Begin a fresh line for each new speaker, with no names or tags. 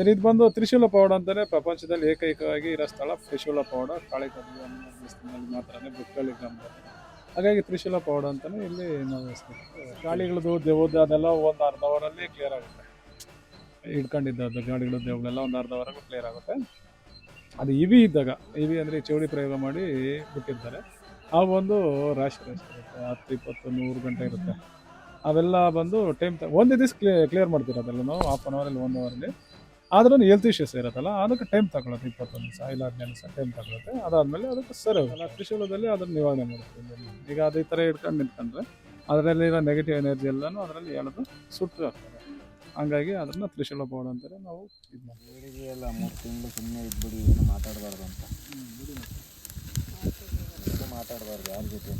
ಇದು ಬಂದು ತ್ರಿಶೂಲ ಪೌಡ ಅಂತಾನೆ ಪ್ರಪಂಚದಲ್ಲಿ ಏಕೈಕವಾಗಿ ಇರೋ ಸ್ಥಳ ತ್ರಿಶೂಲ ಪೌಡ ಕಾಳಿಕಲ್ಲಿ ಮಾತ್ರನೇ ಬುಕ್ಕಲ್ಲಿ ಗ್ರಾಮದಲ್ಲಿ. ಹಾಗಾಗಿ ತ್ರಿಶೂಲ ಪೌಡ ಅಂತಾನೆ ಇಲ್ಲಿ ನಾವು ಗಾಳಿಗಳದ್ದು ದೇವದ್ದು ಅದೆಲ್ಲ ಒಂದು ಅರ್ಧ ಅವರಲ್ಲಿ ಕ್ಲಿಯರ್ ಆಗುತ್ತೆ. ಹಿಡ್ಕೊಂಡಿದ್ದದ್ದು ಗಾಳಿಗಳು, ದೇವಗಳೆಲ್ಲ ಒಂದು ಅರ್ಧ ಅವರಲ್ಲೂ ಕ್ಲಿಯರ್ ಆಗುತ್ತೆ. ಅದು ಇವಿ ಇದ್ದಾಗ, ಇವಿ ಅಂದರೆ ಚೌಡಿ ಪ್ರಯೋಗ ಮಾಡಿ ಬಿಟ್ಟಿರ್ತಾರೆ. ಆ ಒಂದು ರಾಶಿ ರಾಶಿ ಇರುತ್ತೆ, ಹತ್ತು, ಇಪ್ಪತ್ತು, ನೂರು ಗಂಟೆ ಇರುತ್ತೆ. ಅವೆಲ್ಲ ಬಂದು ಟೈಮ್ ಒಂದೇ ದಿವಸ ಕ್ಲಿಯರ್ ಕ್ಲಿಯರ್ ಮಾಡ್ತೀರ ಅದೆಲ್ಲ ನಾವು ಹಾಫ್ ಆನ್ ಅವರಲ್ಲಿ ಒನ್ ಅವರಲ್ಲಿ ಆದ್ರೂ ಹೆಲ್ತ್ ಇಶ್ಯೂಸ್ ಇರುತ್ತಲ್ಲ ಅದಕ್ಕೆ ಟೈಮ್ ತಗೊಳುತ್ತೆ ಇಪ್ಪತ್ತೊಂದು ದಿವಸ ಇಲ್ಲ ಹದಿನೈದು ದಿವಸ ಟೈಮ್ ತಗೊಳುತ್ತೆ. ಅದಾದಮೇಲೆ ಅದಕ್ಕೆ ಸರಿ ಹೋಗಲ್ಲ ತ್ರಿಶೂಲದಲ್ಲಿ ಅದನ್ನು ನಿವಾರಣೆ ಮಾಡ್ತೀವಿ ಈಗ ಅದೇ ಥರ ಇಟ್ಕೊಂಡು ನಿಂತ್ಕೊಂಡ್ರೆ ಅದರಲ್ಲಿರೋ ನೆಗೆಟಿವ್ ಎನರ್ಜಿ ಎಲ್ಲನೂ ಅದರಲ್ಲಿ ಹೇಳೋದು ಸುಟ್ಟು ಹಾಕ್ತಾರೆ. ಹಂಗಾಗಿ ಅದನ್ನು ತ್ರಿಶೂಲ ಬೋರ್ಡ್ ಅಂತಾರೆ ನಾವು ಇದು ಮಾಡ್ತೀವಿ.
ಎಲ್ಲ ಮೂರು ತಿಂಗಳು ಸುಮ್ಮನೆ ಇದ್ಬಿಡಿ ಏನು ಮಾತಾಡಬಾರ್ದು ಅಂತ. ಮಾತಾಡಬಾರ್ದು ಯಾರ ಜೊತೆ